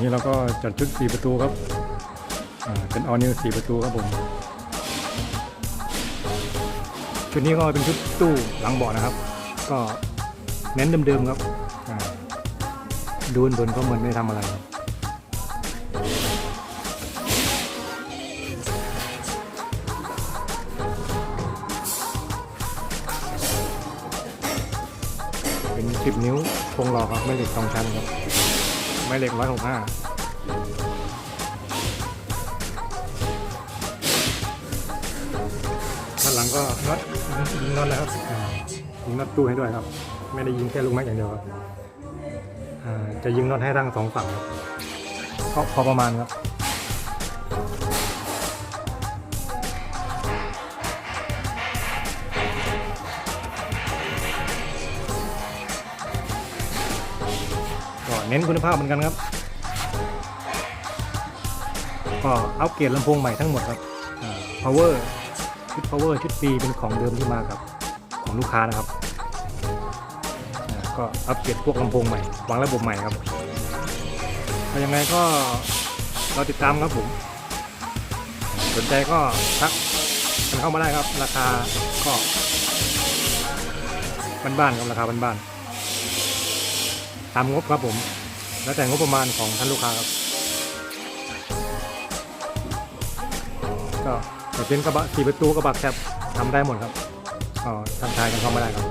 นี่เราก็จัดชุด 4 ประตูครับเป็นออนิว4ประตูครับผม ชุดนี้ก็เป็นชุดตู้หลังเบาะนะครับ ก็เน้นเดิมๆครับอ่าดูบนก็เหมือนไม่ทำอะไรครับเป็น10นิ้วโคงหล่อครับ ไม่เหล็กสองชั้นครับ ไม่เหล็ก165ด้านหลังก็น็อตยิงน็อตนะครับอ่ายิงน็อตตู้ให้ด้วยครับ ไม่ได้ยิงแค่ลูกไม้อย่างเดียวครับอ่าจะยิงน็อตให้ทั้งสองฝั่งครับพอพอประมาณครับ เน้นคุณภาพเหมือนกันครับ ก็อัปเกรดลำโพงใหม่ทั้งหมดครับ power ชุด power ชุด B เป็นของเดิมที่มากับของลูกค้านะครับ ก็อัปเกรดพวกลำโพงใหม่วางระบบใหม่ครับยังไงก็เราติดตามครับผม สนใจก็ทักกันเข้ามาได้ครับ ราคาก็บ้านๆครับราคาบ้านๆ ตามงบครับผม แล้วแต่งบประมาณของท่านลูกค้าครับ ก็จะเป็นกระบะสี่ประตูกระบะแคบทำได้หมดครับก็ทำทายกันเข้ามาได้ครับ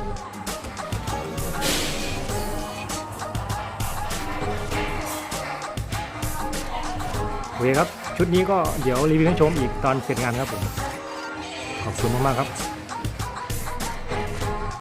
โอเคครับ ชุดนี้ก็เดี๋ยวรีวิวให้ชมอีกตอนเสร็จงานครับผม ขอบคุณมาก ๆ ครับ